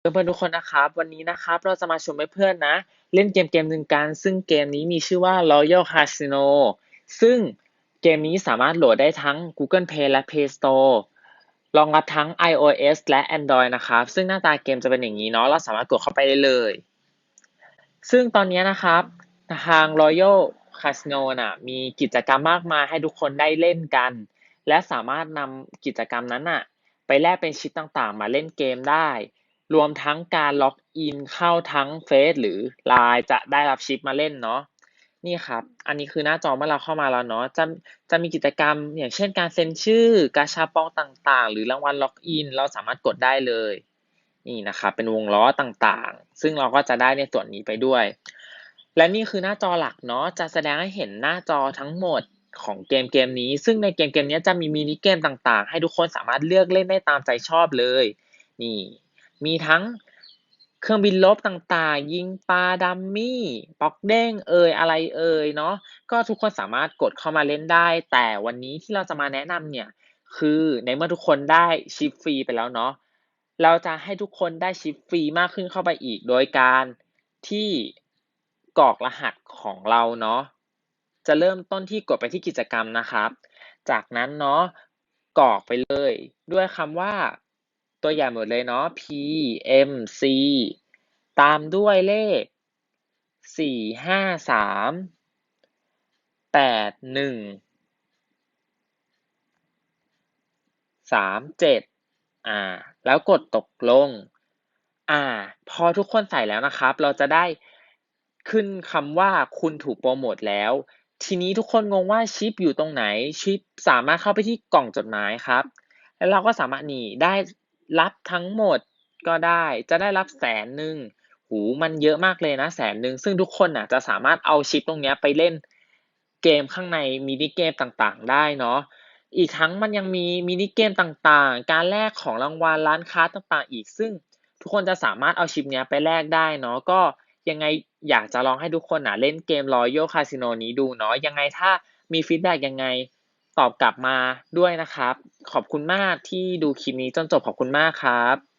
เพื่อนๆทุกคนนะครับ วันนี้นะครับเราจะมาชวนเพื่อนๆนะ เล่นเกมเกมหนึ่งกัน ซึ่งเกมนี้มีชื่อว่า Royal Casino ซึ่งเกมนี้สามารถโหลดได้ทั้ง Google Play และ Play Store รองรับทั้ง iOS และ Android นะครับ ซึ่งหน้าตาเกมจะเป็นอย่างนี้เนาะเราสามารถกดเข้าไปได้เลย ซึ่งตอนนี้นะครับทาง Royal Casino น่ะมีกิจกรรมมากมายให้ทุกคนได้เล่นกัน และสามารถนำกิจกรรมนั้นน่ะไปแลกเป็นชิปต่างๆ มาเล่นเกมได้ รวมทั้งการล็อกอินเข้าทั้งเฟซหรือ Line จะได้รับชิปมาเล่นเนาะนี่ครับ อันนี้คือหน้าจอเมื่อเราเข้ามาแล้วเนาะ จะจะมีกิจกรรมอย่างเช่นการเซ็นชื่อกาชาปองต่างๆ หรือรางวัลล็อกอิน เราสามารถกดได้เลย นี่นะครับเป็นวงล้อต่างๆ ซึ่งเราก็จะได้ในส่วนนี้ไปด้วย และนี่คือหน้าจอหลักเนาะ จะแสดงให้เห็นหน้าจอทั้งหมดของเกมเกมนี้ ซึ่งในเกมเกมนี้จะมีมินิเกมต่างๆ ให้ทุกคนสามารถเลือกเล่นได้ตามใจชอบเลย นี่ มีทั้งเครื่องบินลบต่างๆ ยิงปลาดัมมี่ป๊อกเด้งเอ่ยอะไรเอ่ยเนาะก็ทุกคนสามารถกดเข้ามาเล่นได้ แต่วันนี้ที่เราจะมาแนะนำเนี่ย คือในเมื่อทุกคนได้ชิปฟรีไปแล้วเนาะเราจะให้ทุกคนได้ชิปฟรีมากขึ้นเข้าไปอีก โดยการที่กรอกรหัสของเราเนาะจะเริ่มต้นที่กดไปที่กิจกรรมนะครับ จากนั้นเนาะกรอกไปเลยด้วยคำว่า ตัวอย่างหมดเลยเนาะ P M C ตามด้วยเลขสี่ห้าสามแปดหนึ่งสามเจ็ดอ่า แล้วกดตกลง อ่า พอทุกคนใส่แล้วนะครับ เราจะได้ขึ้นคำว่าคุณถูกโปรโมทแล้ว ทีนี้ทุกคนงงว่าชิปอยู่ตรงไหน ชิปสามารถเข้าไปที่กล่องจดหมายครับ แล้วเราก็สามารถนี่ได้ รับทั้งหมดก็ได้ จะได้รับแสนหนึ่งหูมันเยอะมากเลยนะแสนหนึ่งซึ่งทุกคนอะจะสามารถเอาชิปตรงนี้ไปเล่นเกมข้างในมินิเกมต่างๆ ได้เนาะอีกทั้งมันยังมีมินิเกมต่างๆ การแลกของรางวัลร้านค้าต่างๆ อีก ซึ่งทุกคนจะสามารถเอาชิปเนี้ยไปแลกได้เนาะก็ยังไงอยากจะลองให้ทุกคนอะเล่นเกม Royal Casino นี้ดูเนาะยังไงถ้ามีฟีดแบ็กยังไงตอบกลับมาด้วยนะครับ ขอบคุณมากที่ดูคลิปนี้จนจบขอบคุณมากครับ